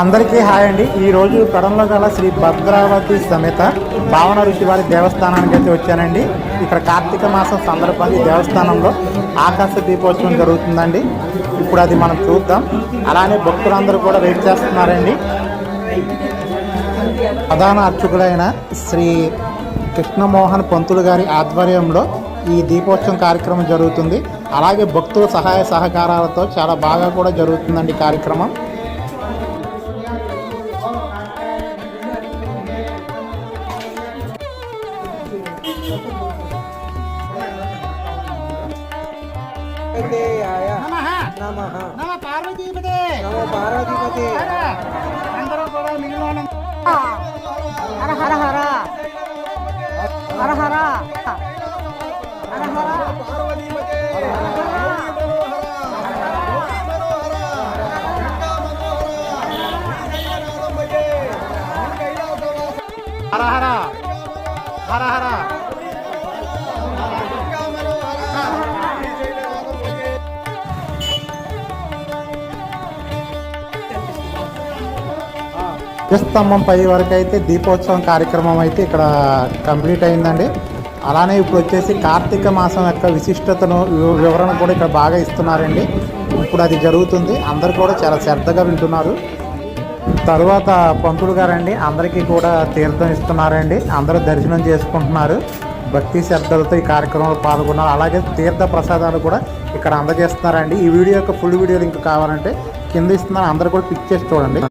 అందరికీ హాయ్ అండి. ఈ రోజు కడంలో గల శ్రీ భద్రావతి సమేత భావన ఋషి వారి దేవస్థానానికి అయితే వచ్చానండి. ఇక్కడ కార్తీక మాసం సందర్భంగా ఈ దేవస్థానంలో ఆకాశ దీపోత్సవం జరుగుతుందండి. ఇప్పుడు అది మనం చూద్దాం. అలానే భక్తులందరూ కూడా వెయిట్ చేస్తున్నారండి. ప్రధాన అర్చకుడైన శ్రీ కృష్ణమోహన్ పంతులు గారి ఆధ్వర్యంలో ఈ దీపోత్సవం కార్యక్రమం జరుగుతుంది. అలాగే భక్తుల సహాయ సహకారాలతో చాలా బాగా కూడా జరుగుతుందండి కార్యక్రమం. నమః నమః నమ పార్వతీపదే నమో పార్వతీపతి అందరూ కూడా మిగిలిన హర హర హర హర హర హర హర హర హర హర హర. స్తంభం పై వరకు అయితే దీపోత్సవం కార్యక్రమం అయితే ఇక్కడ కంప్లీట్ అయిందండి. అలానే ఇప్పుడు వచ్చేసి కార్తీక మాసం యొక్క విశిష్టతను వివరణ కూడా ఇక్కడ బాగా ఇస్తున్నారండి. ఇప్పుడు అది జరుగుతుంది. అందరు కూడా చాలా శ్రద్ధగా వింటున్నారు. తరువాత పంతులు గారండి అందరికీ కూడా తీర్థం ఇస్తున్నారండి. అందరూ దర్శనం చేసుకుంటున్నారు. భక్తి శ్రద్ధలతో ఈ కార్యక్రమంలో పాల్గొన్నారు. అలాగే తీర్థ ప్రసాదాలు కూడా ఇక్కడ అందజేస్తున్నారండి. ఈ వీడియో యొక్క ఫుల్ వీడియో లింక్ కావాలంటే కింద ఇస్తున్నారు. అందరూ కూడా పిక్ చేసి చూడండి.